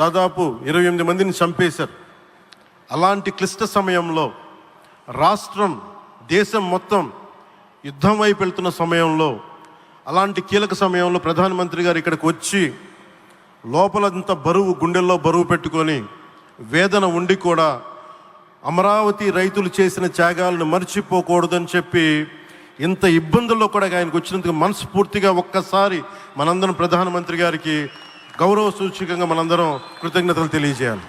దాదాపు ఇరవై ఎనిమిది మందిని చంపేశారు. అలాంటి క్లిష్ట సమయంలో రాష్ట్రం దేశం మొత్తం యుద్ధం వైపు వెళ్తున్న సమయంలో అలాంటి కీలక సమయంలో ప్రధానమంత్రి గారు ఇక్కడికి వచ్చి లోపలంత బరువు గుండెల్లో బరువు పెట్టుకొని వేదన ఉండి కూడా అమరావతి రైతులు చేసిన త్యాగాలను మర్చిపోకూడదని చెప్పి ఇంత ఇబ్బందుల్లో కూడా ఆయనకు వచ్చినందుకు మనస్ఫూర్తిగా ఒక్కసారి మనందరం ప్రధానమంత్రి గారికి గౌరవ సూచకంగా మనందరం కృతజ్ఞతలు తెలియజేయాలి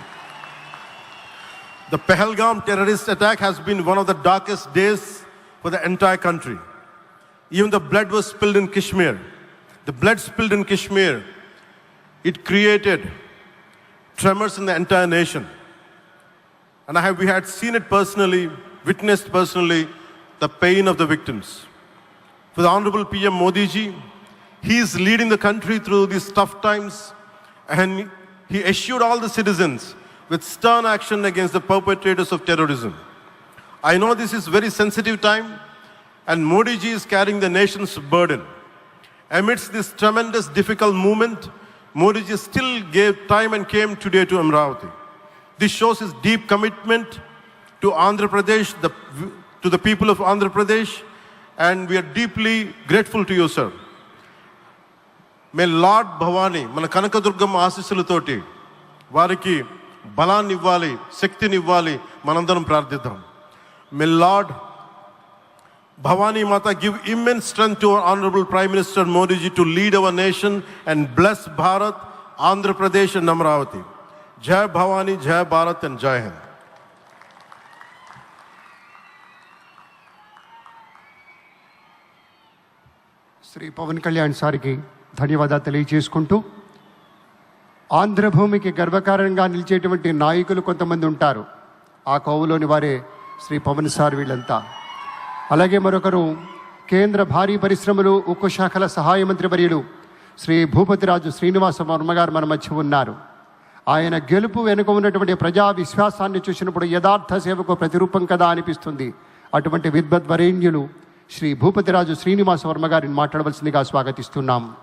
The Pahalgam terrorist attack has been one of the darkest days for the entire country. Even the blood was spilled in Kashmir. The blood spilled in Kashmir, it created tremors in the entire nation. And I have, we had seen it personally, witnessed personally, the pain of the victims. For the Honorable PM Modi ji, he is leading the country through these tough times and he assured all the citizens with stern action against the perpetrators of terrorism. I know this is very sensitive time and Modi ji is carrying the nation's burden. Amidst this tremendous difficult moment, Modi ji still gave time and came today to Amravati. This shows his deep commitment to Andhra Pradesh, the, to the people of Andhra Pradesh, and we are deeply grateful to you, sir. मे लाड भवानी मन कनक दुर्गम आशीस तो वारी बलावाली शक्ति मन अंदर प्रार्थिदा मे लाड Bhavani Mata give him strength honourable prime minister Modiji to lead our nation and bless Bharat Andhra Pradesh and Amaravati Jai Bhavani Jai Bharat and जय हिंद श्री पवन कल्याण सारी ధన్యవాదాలు తెలియజేసుకుంటూ ఆంధ్రభూమికి గర్వకారణంగా నిలిచేటువంటి నాయకులు కొంతమంది ఉంటారు. ఆ కోవులోని వారే శ్రీ పవన్ సార్ వీళ్ళంతా. అలాగే మరొకరు కేంద్ర భారీ పరిశ్రమలు ఉక్కు శాఖల సహాయ మంత్రి వర్యులు శ్రీ భూపతిరాజు శ్రీనివాస వర్మగారు మన మధ్య ఉన్నారు. ఆయన గెలుపు వెనుక ఉన్నటువంటి ప్రజా విశ్వాసాన్ని చూసినప్పుడు యథార్థ సేవకు ప్రతిరూపం కదా అనిపిస్తుంది. అటువంటి విద్వద్వరేణ్యులు శ్రీ భూపతిరాజు శ్రీనివాస వర్మ గారిని మాట్లాడవలసిందిగా స్వాగతిస్తున్నాం.